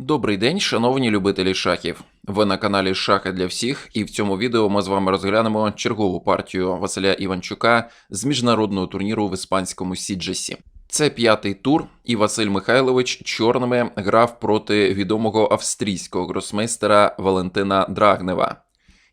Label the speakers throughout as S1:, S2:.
S1: Добрий день, шановні любителі шахів. Ви на каналі Шахи для всіх, і в цьому відео ми з вами розглянемо чергову партію Василя Іванчука з міжнародного турніру в іспанському Сіджесі. Це п'ятий тур, і Василь Михайлович чорними грав проти відомого австрійського гросмейстера Валентина Драгнева.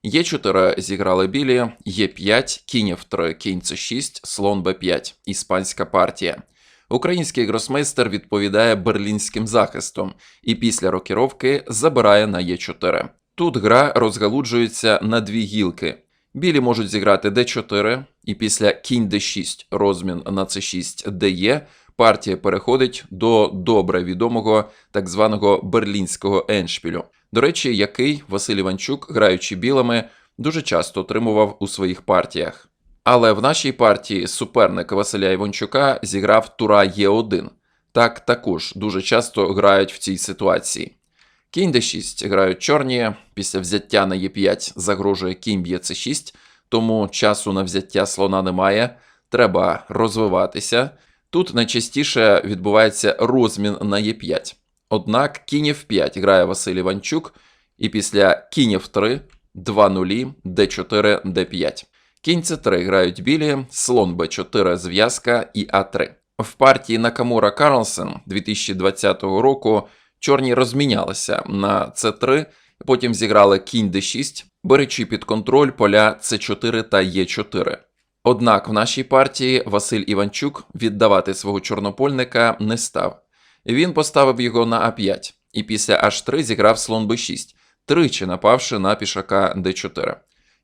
S1: Є4 зіграли білі, Є5, кінь F3, кінь С6, слон Б5, іспанська партія. Український гросмейстер відповідає берлінським захистом і після рокіровки забирає на Е4. Тут гра розгалуджується на дві гілки. Білі можуть зіграти d4, і після кінь d6 розмін на c6 дає, партія переходить до добре відомого так званого берлінського еншпілю. До речі, який Василь Іванчук, граючи білими, дуже часто отримував у своїх партіях. Але в нашій партії суперник Василя Іванчука зіграв тура Е1. Так також дуже часто грають в цій ситуації. Кінь d6 грають чорні, після взяття на Е5 загрожує кінь б'є c6, тому часу на взяття слона немає, треба розвиватися. Тут найчастіше відбувається розмін на Е5. Однак кінь F5 грає Василь Іванчук, і після кінь F3, 2 нулі, d4, d5. Кінь С3 грають білі, слон Б4 зв'язка і А3. В партії Накамура Карлсен 2020 року чорні розмінялися на С3, потім зіграли кінь Д6, беручи під контроль поля С4 та Е4. Однак в нашій партії Василь Іванчук віддавати свого чорнопольника не став. Він поставив його на А5 і після H3 зіграв слон Б6, тричі напавши на пішака Д4.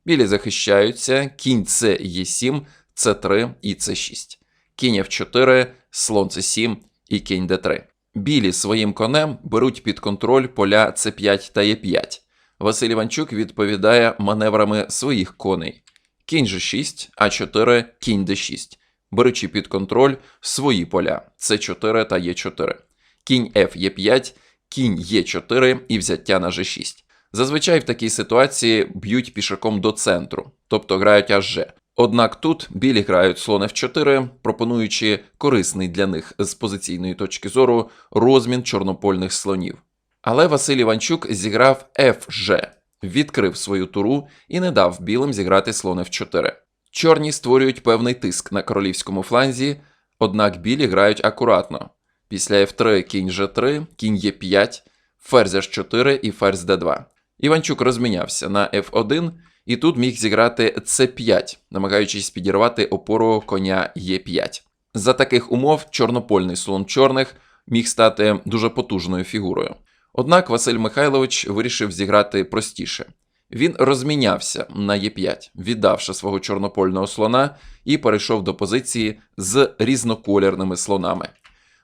S1: Білі захищаються, кінь С Е7, С3 і С6. Кінь F4, слон С7 і кінь Д3. Білі своїм конем беруть під контроль поля С5 та Е5. Василь Іванчук відповідає маневрами своїх коней. Кінь G6, А4, кінь Д6, беручи під контроль свої поля С4 та Е4. Кінь Ф Е5, кінь Е4 і взяття на G6. Зазвичай в такій ситуації б'ють пішаком до центру, тобто грають аж Ж. Однак тут білі грають слон F4, пропонуючи корисний для них з позиційної точки зору розмін чорнопольних слонів. Але Василь Іванчук зіграв FG, відкрив свою туру і не дав білим зіграти слон F4. Чорні створюють певний тиск на королівському фланзі, однак білі грають акуратно. Після F3 кінь G3, кінь Е5, ферзь H4 і ферзь D2. Іванчук розмінявся на F1 і тут міг зіграти C5, намагаючись підірвати опору коня Е5. За таких умов чорнопольний слон чорних міг стати дуже потужною фігурою. Однак Василь Михайлович вирішив зіграти простіше. Він розмінявся на Е5, віддавши свого чорнопольного слона, і перейшов до позиції з різноколірними слонами.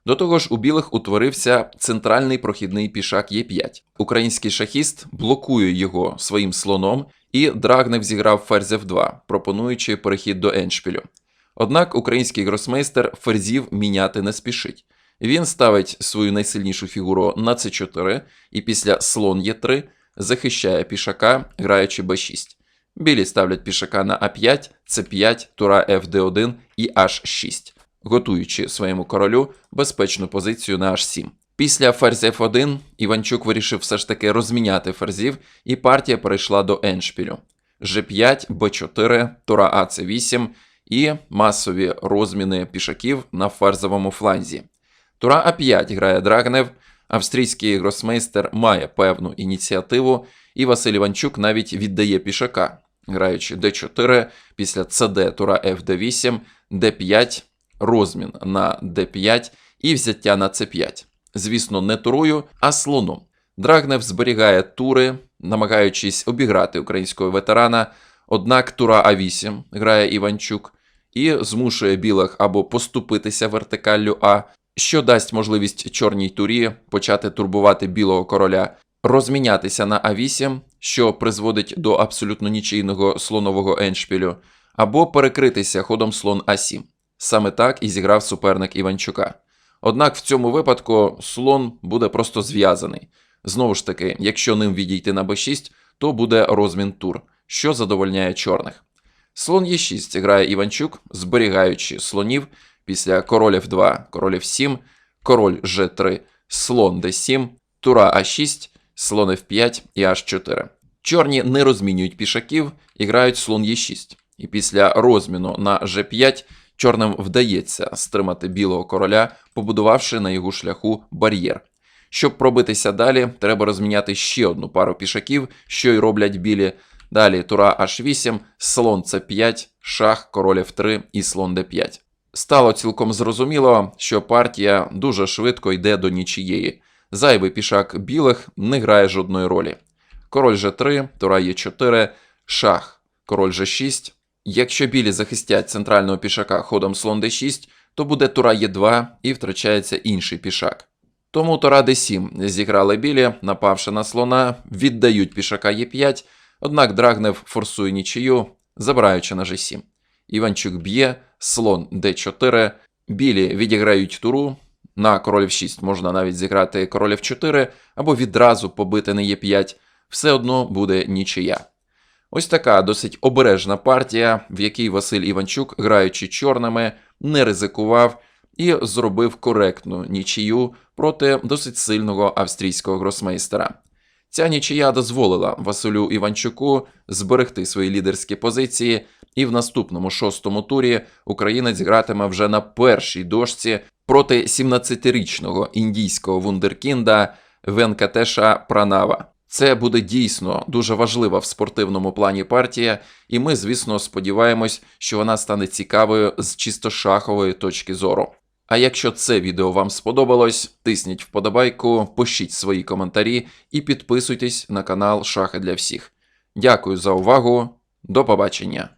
S1: До того ж, у білих утворився центральний прохідний пішак Е5. Український шахіст блокує його своїм слоном, і Драгнев зіграв ферзь F2, пропонуючи перехід до еншпілю. Однак український гросмейстер ферзів міняти не спішить. Він ставить свою найсильнішу фігуру на С4 і після слон Е3 захищає пішака, граючи Б6. Білі ставлять пішака на А5, С5, тура ФД1 і H6 готуючи своєму королю безпечну позицію на H7. Після ферзь F1 Іванчук вирішив все ж таки розміняти ферзів, і партія перейшла до еншпілю. G5, B4, тура AC8 і масові розміни пішаків на ферзовому фланзі. Тура А5 грає Драгнев, австрійський гросмейстер має певну ініціативу, і Василь Іванчук навіть віддає пішака, граючи d4, після CD тура FD8, d5, розмін на d5 і взяття на c5. Звісно, не турою, а слоном. Драгнев зберігає тури, намагаючись обіграти українського ветерана. Однак тура А8 грає Іванчук і змушує білих або поступитися вертикаллю А, що дасть можливість чорній турі почати турбувати білого короля, розмінятися на А8, що призводить до абсолютно нічийного слонового еншпілю, або перекритися ходом слон А7. Саме так і зіграв суперник Іванчука. Однак в цьому випадку слон буде просто зв'язаний. Знову ж таки, якщо ним відійти на b6, то буде розмін тур, що задовольняє чорних. Слон Е6 грає Іванчук, зберігаючи слонів після король F2, король F7, король G3, слон D7, тура А6, слон F5 і H4. Чорні не розмінюють пішаків і грають слон Е6. І після розміну на G5 чорним вдається стримати білого короля, побудувавши на його шляху бар'єр. Щоб пробитися далі, треба розміняти ще одну пару пішаків, що й роблять білі. Далі тура H8, слон C5, шах, король F3 і слон D5. Стало цілком зрозуміло, що партія дуже швидко йде до нічієї. Зайвий пішак білих не грає жодної ролі. Король G3, тура Е4, шах, король G6. Якщо білі захистять центрального пішака ходом слон D6, то буде тура Е2 і втрачається інший пішак. Тому тура D7 зіграли білі, напавши на слона, віддають пішака Е5, однак Драгнев форсує нічию, забираючи на G7. Іванчук б'є, слон D4, білі відіграють туру, на король F6 можна навіть зіграти король F4 або відразу побити на Е5, все одно буде нічия. Ось така досить обережна партія, в якій Василь Іванчук, граючи чорними, не ризикував і зробив коректну нічию проти досить сильного австрійського гросмейстера. Ця нічия дозволила Василю Іванчуку зберегти свої лідерські позиції, і в наступному шостому турі українець гратиме вже на першій дошці проти 17-річного індійського вундеркінда Венкатеша Пранава. Це буде дійсно дуже важлива в спортивному плані партія, і ми, звісно, сподіваємось, що вона стане цікавою з чисто шахової точки зору. А якщо це відео вам сподобалось, тисніть вподобайку, пишіть свої коментарі і підписуйтесь на канал Шахи для всіх. Дякую за увагу, до побачення!